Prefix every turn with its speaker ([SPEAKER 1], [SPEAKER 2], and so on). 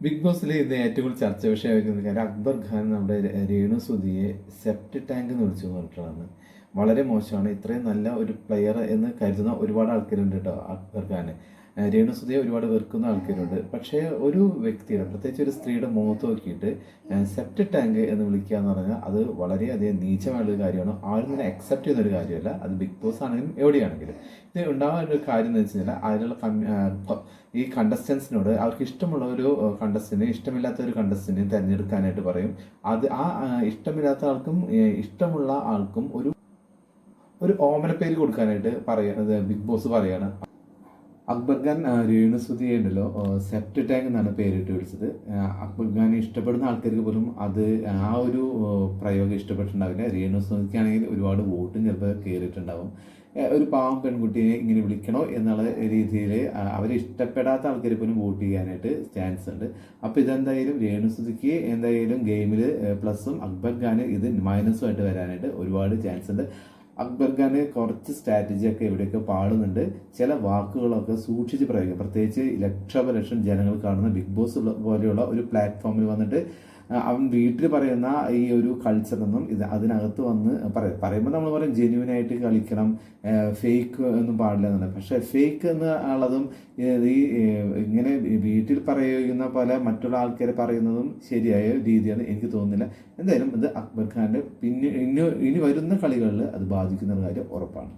[SPEAKER 1] Big ബോസിൽ ഇന്ന് ഏറ്റവും കൂടുതൽ ചർച്ച വിഷയമായിരിക്കുന്ന കാര്യം അക്ബർ ഖാൻ നമ്മുടെ രേണു സുധിയെ സെപ്റ്റ് ടാങ്ക് എന്ന് വിളിച്ചു പറഞ്ഞിട്ടാണ് വളരെ മോശമാണ്. ഇത്രയും നല്ല ഒരു പ്ലെയർ എന്ന് കരുതുന്ന ഒരുപാട് ആൾക്കാരുണ്ട് കേട്ടോ അക്ബർ ഖാന്. ഏഹ് രേണു സുധയെ ഒരുപാട് വെറുക്കുന്ന ആൾക്കാരുണ്ട്. പക്ഷേ ഒരു വ്യക്തിയുടെ പ്രത്യേകിച്ച് ഒരു സ്ത്രീയുടെ മുഖത്ത് നോക്കിയിട്ട് സെപ്റ്റ് ടാങ്ക് എന്ന് വിളിക്കുക എന്ന് പറഞ്ഞാൽ അത് വളരെയധികം നീചമായുള്ളൊരു കാര്യമാണ്. ആരും തന്നെ അക്സെപ്റ്റ് ചെയ്യുന്ന ഒരു കാര്യമല്ല. അത് ബിഗ് ബോസ് ആണെങ്കിലും എവിടെയാണെങ്കിലും. ഇത് ഉണ്ടാകാൻ ഒരു കാര്യം എന്ന് വെച്ച് കഴിഞ്ഞാൽ പ- ഈ കണ്ടസ്റ്റൻസിനോട് അവർക്ക് ഇഷ്ടമുള്ള ഒരു കണ്ടസ്റ്റിനെ ഇഷ്ടമില്ലാത്ത ഒരു കണ്ടസ്റ്റിനെ തിരഞ്ഞെടുക്കാനായിട്ട് പറയും. അത് ആ ഇഷ്ടമില്ലാത്ത ആൾക്കും ഇഷ്ടമുള്ള ആൾക്കും ഒരു ഒരു ഓമന പേര് കൊടുക്കാനായിട്ട് പറയുന്നത് ബിഗ് ബോസ് പറയാണ്. അക്ബർ ഖാൻ ആ, രേണുസുതി ഉണ്ടല്ലോ. സെപ്റ്റ് ടാങ്ക് എന്നാണ് പേരിട്ട് വിളിച്ചത്. അക്ബർ ഖാൻ ഇഷ്ടപ്പെടുന്ന ആൾക്കാർക്ക് പോലും അത് ആ ഒരു പ്രയോഗം ഇഷ്ടപ്പെട്ടിട്ടുണ്ടാവില്ല. രേണുസുതിക്കാണെങ്കിൽ ഒരുപാട് വോട്ടും ചിലപ്പോൾ കയറിയിട്ടുണ്ടാവും. ഒരു പാവം പെൺകുട്ടിയെ ഇങ്ങനെ വിളിക്കണോ എന്നുള്ള രീതിയിൽ അവരെ ഇഷ്ടപ്പെടാത്ത ആൾക്കാർ പോലും വോട്ട് ചെയ്യാനായിട്ട് ചാൻസ് ഉണ്ട്. അപ്പോൾ ഇതെന്തായാലും രേണുസുതിക്ക് എന്തായാലും ഗെയിമിൽ പ്ലസും അക്ബർ ഖാന് ഇത് മൈനസും ആയിട്ട് വരാനായിട്ട് ഒരുപാട് ചാൻസ് ഉണ്ട്. അക്ബർ ഖാന് കുറച്ച് സ്ട്രാറ്റജി ഒക്കെ ഇവിടെയൊക്കെ പാടുന്നുണ്ട്. ചില വാക്കുകളൊക്കെ സൂക്ഷിച്ച് പ്രയോഗിക്കും പ്രത്യേകിച്ച് ലക്ഷോപലക്ഷം ജനങ്ങൾ കാണുന്ന ബിഗ് ബോസ് പോലെയുള്ള ഒരു പ്ലാറ്റ്ഫോമിൽ വന്നിട്ട് അവൻ വീട്ടിൽ പറയുന്ന ഈ ഒരു കൾച്ചറൊന്നും ഇത് അതിനകത്ത് വന്ന് പറയും. പറയുമ്പോൾ നമ്മൾ പറയും ജെന്യൂൻ ആയിട്ട് കളിക്കണം ഫേക്ക് ഒന്നും പാടില്ല എന്നാണ് പക്ഷേ ഫേക്ക് എന്ന് ഉള്ളതും ഈ ഇങ്ങനെ വീട്ടിൽ പറയുന്ന പോലെ മറ്റുള്ള ആൾക്കാർ പറയുന്നതും ശരിയായ രീതിയാണ് എനിക്ക് തോന്നുന്നില്ല. എന്തായാലും ഇത് അക്ബർ ഖാന്റെ പിന്നെ ഇനി ഇനി വരുന്ന കളികളിൽ അത് ബാധിക്കുന്ന കാര്യം ഉറപ്പാണ്.